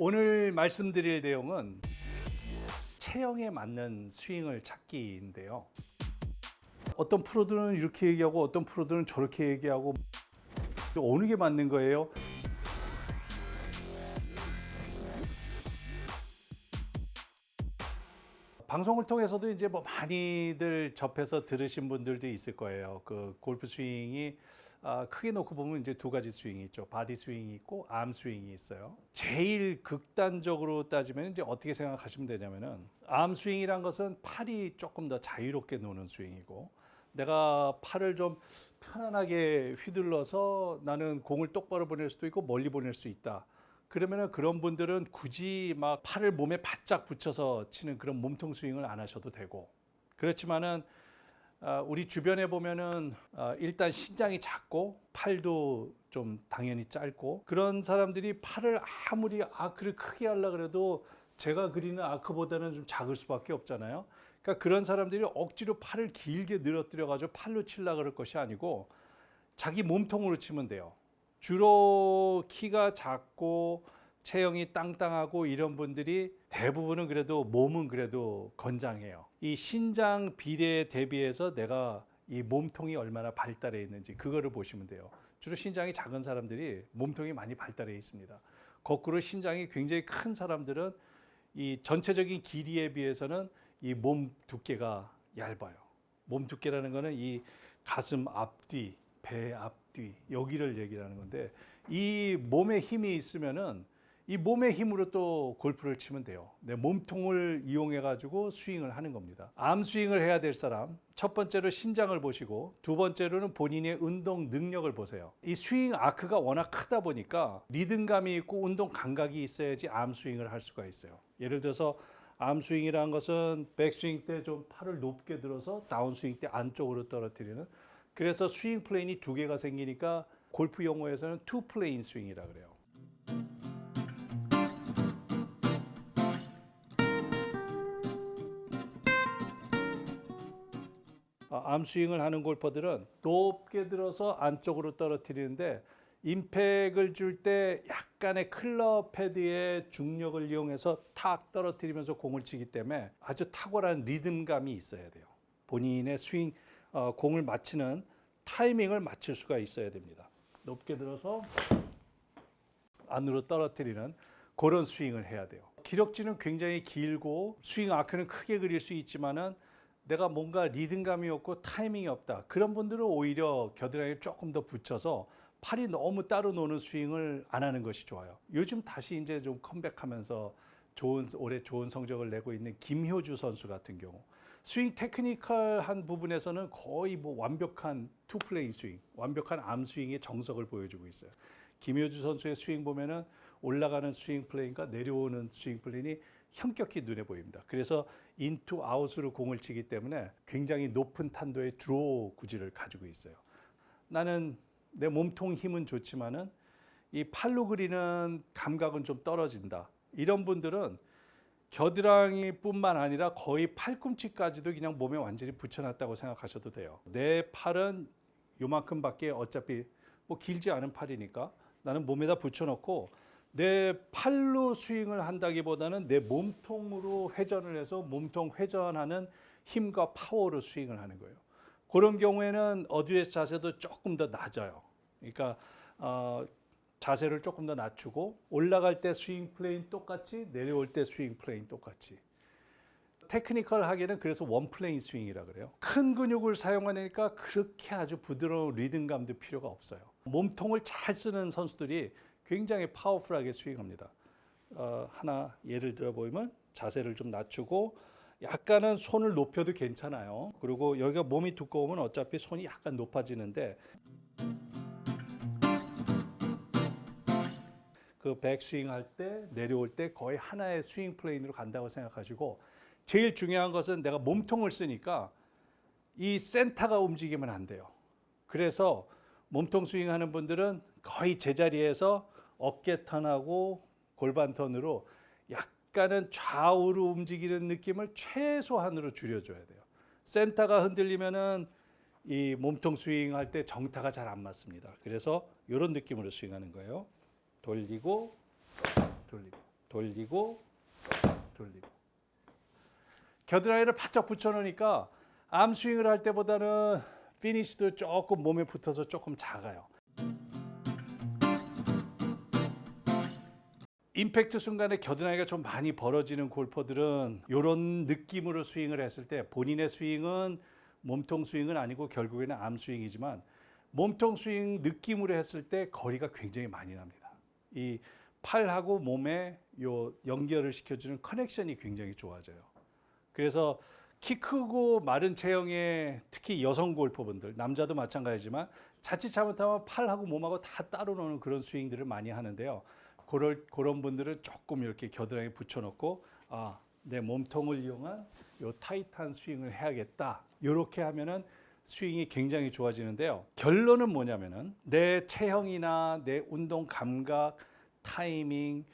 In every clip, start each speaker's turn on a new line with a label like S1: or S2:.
S1: 오늘 말씀드릴 내용은 체형에 맞는 스윙을 찾기인데요. 어떤 프로들은 이렇게 얘기하고 어떤 프로들은 저렇게 얘기하고 어느 게 맞는 거예요? 방송을 통해서도 이제 뭐 많이들 접해서 들으신 분들도 있을 거예요. 그 골프 스윙이 아, 크게 놓고 보면 이제 두 가지 스윙이 있죠. 바디 스윙이 있고 암 스윙이 있어요. 제일 극단적으로 따지면 이제 어떻게 생각하시면 되냐면은 암 스윙이란 것은 팔이 조금 더 자유롭게 노는 스윙이고 내가 팔을 좀 편안하게 휘둘러서 나는 공을 똑바로 보낼 수도 있고 멀리 보낼 수 있다. 그러면은 그런 분들은 굳이 막 팔을 몸에 바짝 붙여서 치는 그런 몸통 스윙을 안 하셔도 되고 그렇지만은 아, 우리 주변에 보면은 아, 일단 신장이 작고 팔도 좀 당연히 짧고 그런 사람들이 팔을 아무리 아크를 크게 하려 그래도 제가 그리는 아크보다는 좀 작을 수밖에 없잖아요. 그러니까 그런 사람들이 억지로 팔을 길게 늘어뜨려 가지고 팔로 칠라 그럴 것이 아니고 자기 몸통으로 치면 돼요. 주로 키가 작고 체형이 땅땅하고 이런 분들이 대부분은 그래도 몸은 그래도 건장해요. 이 신장 비례에 대비해서 내가 이 몸통이 얼마나 발달해 있는지 그거를 보시면 돼요. 주로 신장이 작은 사람들이 몸통이 많이 발달해 있습니다. 거꾸로 신장이 굉장히 큰 사람들은 이 전체적인 길이에 비해서는 이 몸 두께가 얇아요. 몸 두께라는 거는 이 가슴 앞뒤, 배 앞 뒤 여기를 얘기하는 건데 이 몸에 힘이 있으면은 이 몸의 힘으로 또 골프를 치면 돼요. 내 몸통을 이용해 가지고 스윙을 하는 겁니다. 암 스윙을 해야 될 사람 첫 번째로 신장을 보시고 두 번째로는 본인의 운동 능력을 보세요. 이 스윙 아크가 워낙 크다 보니까 리듬감이 있고 운동 감각이 있어야지 암 스윙을 할 수가 있어요. 예를 들어서 암 스윙이라는 것은 백스윙 때 좀 팔을 높게 들어서 다운 스윙 때 안쪽으로 떨어뜨리는 그래서 스윙 플레인이 두 개가 생기니까 골프 용어에서는 투 플레인 스윙이라 그래요. 아, 암 스윙을 하는 골퍼들은 높게 들어서 안쪽으로 떨어뜨리는데 임팩을 줄 때 약간의 클럽 패드의 중력을 이용해서 탁 떨어뜨리면서 공을 치기 때문에 아주 탁월한 리듬감이 있어야 돼요. 본인의 스윙 어, 공을 맞히는 타이밍을 맞출 수가 있어야 됩니다. 높게 들어서 안으로 떨어뜨리는 그런 스윙을 해야 돼요. 기럭지는 굉장히 길고 스윙 아크는 크게 그릴 수 있지만은 내가 뭔가 리듬감이 없고 타이밍이 없다. 그런 분들은 오히려 겨드랑이를 조금 더 붙여서 팔이 너무 따로 노는 스윙을 안 하는 것이 좋아요. 요즘 다시 이제 좀 컴백하면서 좋은 올해 좋은 성적을 내고 있는 김효주 선수 같은 경우 스윙 테크니컬한 부분에서는 거의 뭐 완벽한 투 플레인 스윙, 완벽한 암 스윙의 정석을 보여주고 있어요. 김효주 선수의 스윙 보면은 올라가는 스윙 플레인과 내려오는 스윙 플레인이 현격히 눈에 보입니다. 그래서 인투 아웃으로 공을 치기 때문에 굉장히 높은 탄도의 드로우 구질을 가지고 있어요. 나는 내 몸통 힘은 좋지만은 이 팔로 그리는 감각은 좀 떨어진다. 이런 분들은 겨드랑이뿐만 아니라 거의 팔꿈치까지도 그냥 몸에 완전히 붙여놨다고 생각하셔도 돼요. 내 팔은 요만큼밖에 어차피 뭐 길지 않은 팔이니까 나는 몸에다 붙여놓고 내 팔로 스윙을 한다기보다는 내 몸통으로 회전을 해서 몸통 회전하는 힘과 파워로 스윙을 하는 거예요. 그런 경우에는 어드레스 자세도 조금 더 낮아요. 그러니까 어, 자세를 조금 더 낮추고 올라갈 때 스윙 플레인 똑같이 내려올 때 스윙 플레인 똑같이 테크니컬하게는 그래서 원 플레인 스윙이라 그래요. 큰 근육을 사용하니까 그렇게 아주 부드러운 리듬감도 필요가 없어요. 몸통을 잘 쓰는 선수들이 굉장히 파워풀하게 스윙합니다. 어, 하나 예를 들어 보면 자세를 좀 낮추고 약간은 손을 높여도 괜찮아요. 그리고 여기가 몸이 두꺼우면 어차피 손이 약간 높아지는데 그 백스윙 할 때 내려올 때 거의 하나의 스윙 플레인으로 간다고 생각하시고 제일 중요한 것은 내가 몸통을 쓰니까 이 센터가 움직이면 안 돼요. 그래서 몸통 스윙 하는 분들은 거의 제자리에서 어깨 턴하고 골반 턴으로 약간은 좌우로 움직이는 느낌을 최소한으로 줄여줘야 돼요. 센터가 흔들리면은 이 몸통 스윙 할 때 정타가 잘 안 맞습니다. 그래서 이런 느낌으로 스윙하는 거예요. 돌리고 돌리고 돌리고 돌리고 겨드랑이를 바짝 붙여놓으니까 암 스윙을 할 때보다는 피니시도 조금 몸에 붙어서 조금 작아요. 임팩트 순간에 겨드랑이가 좀 많이 벌어지는 골퍼들은 이런 느낌으로 스윙을 했을 때 본인의 스윙은 몸통 스윙은 아니고 결국에는 암 스윙이지만 몸통 스윙 느낌으로 했을 때 거리가 굉장히 많이 납니다. 이 팔하고 몸에 요 연결을 시켜주는 커넥션이 굉장히 좋아져요. 그래서 키 크고 마른 체형의 특히 여성 골퍼분들, 남자도 마찬가지지만 자칫 잘못하면 팔하고 몸하고 다 따로 노는 그런 스윙들을 많이 하는데요. 그럴, 그런 분들은 조금 이렇게 겨드랑이 붙여놓고 아, 내 몸통을 이용한 요 타이트한 스윙을 해야겠다. 이렇게 하면은 스윙이 굉장히 좋아지는데요. 결론은 뭐냐면은 내 체형이나 내 운동 감각, 타이밍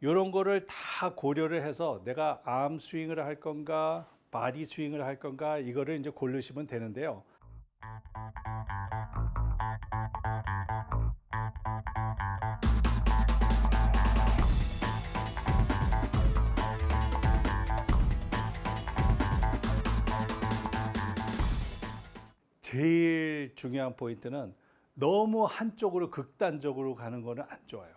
S1: 이런 거를 다 고려를 해서 내가 암 스윙을 할 건가, 바디 스윙을 할 건가 이거를 이제 고르시면 되는데요. 제일 중요한 포인트는 너무 한쪽으로 극단적으로 가는 거는 안 좋아요.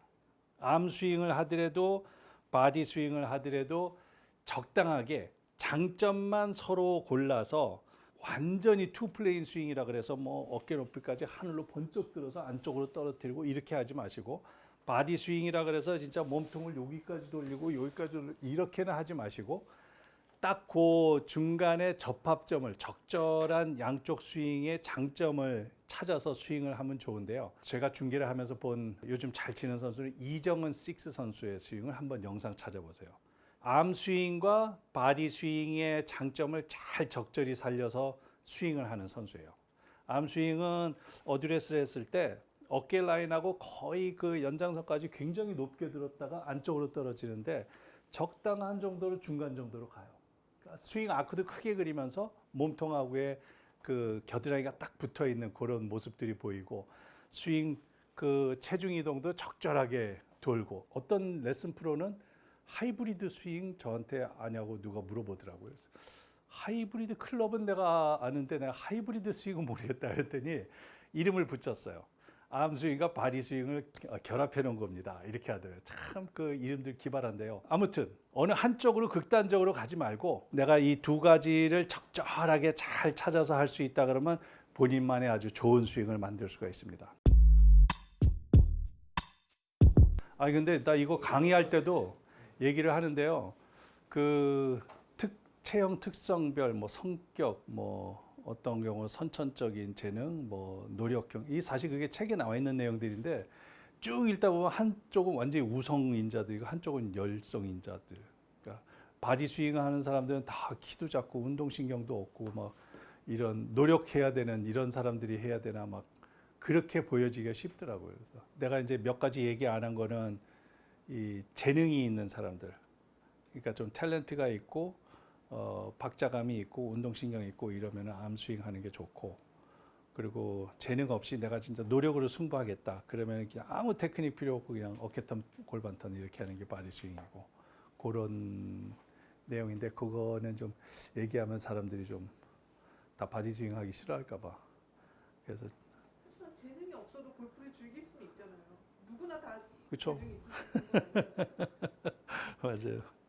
S1: 암 스윙을 하더라도 바디 스윙을 하더라도 적당하게 장점만 서로 골라서 완전히 투 플레인 스윙이라 그래서 뭐 어깨 높이까지 하늘로 번쩍 들어서 안쪽으로 떨어뜨리고 이렇게 하지 마시고 바디 스윙이라 그래서 진짜 몸통을 여기까지 돌리고 여기까지 돌리고 이렇게는 하지 마시고 딱 그 중간에 접합점을 적절한 양쪽 스윙의 장점을 찾아서 스윙을 하면 좋은데요. 제가 중계를 하면서 본 요즘 잘 치는 선수는 이정은 식스 선수의 스윙을 한번 영상 찾아보세요. 암 스윙과 바디 스윙의 장점을 잘 적절히 살려서 스윙을 하는 선수예요. 암 스윙은 어드레스를 했을 때 어깨 라인하고 거의 그 연장선까지 굉장히 높게 들었다가 안쪽으로 떨어지는데 적당한 정도로 중간 정도로 가요. 스윙 아크도 크게 그리면서 몸통하고의 그 겨드랑이가 딱 붙어 있는 그런 모습들이 보이고 스윙 그 체중 이동도 적절하게 돌고 어떤 레슨 프로는 하이브리드 스윙 저한테 아냐고 누가 물어보더라고요. 하이브리드 클럽은 내가 아는데 내가 하이브리드 스윙은 모르겠다 그랬더니 이름을 붙였어요. 암 스윙과 바디 스윙을 결합해 놓은 겁니다. 이렇게 하더라고요. 참 그 이름들 기발한데요. 아무튼 어느 한쪽으로 극단적으로 가지 말고 내가 이 두 가지를 적절하게 잘 찾아서 할 수 있다 그러면 본인만의 아주 좋은 스윙을 만들 수가 있습니다. 아 근데 나 이거 강의할 때도 얘기를 하는데요. 그 특, 체형 특성별, 뭐 성격, 뭐 어떤 경우 선천적인 재능, 뭐 노력형 이 사실 그게 책에 나와 있는 내용들인데 쭉 읽다 보면 한쪽은 완전히 우성 인자들이고 한쪽은 열성 인자들. 그러니까 바디 스윙하는 사람들은 다 키도 작고 운동신경도 없고 막 이런 노력해야 되는 이런 사람들이 해야 되나 막 그렇게 보여지기가 쉽더라고요. 그래서 내가 이제 몇 가지 얘기 안 한 거는 이 재능이 있는 사람들, 그러니까 좀 탤런트가 있고 어, 박자감이 있고 운동신경이 있고 이러면 암 스윙 하는 게 좋고 그리고 재능 없이 내가 진짜 노력으로 승부하겠다 그러면 그냥 아무 테크닉 필요 없고 그냥 어깨턴 골반턴 이렇게 하는 게 바디 스윙이고 그런 내용인데 그거는 좀 얘기하면 사람들이 좀 다 바디 스윙 하기 싫어할까 봐 그래서
S2: 하지만 재능이 없어도 골프를 즐길 수는 있잖아요. 누구나 다
S1: 그쵸
S2: 재능이 있을 수 있는 거예요.
S1: 맞아요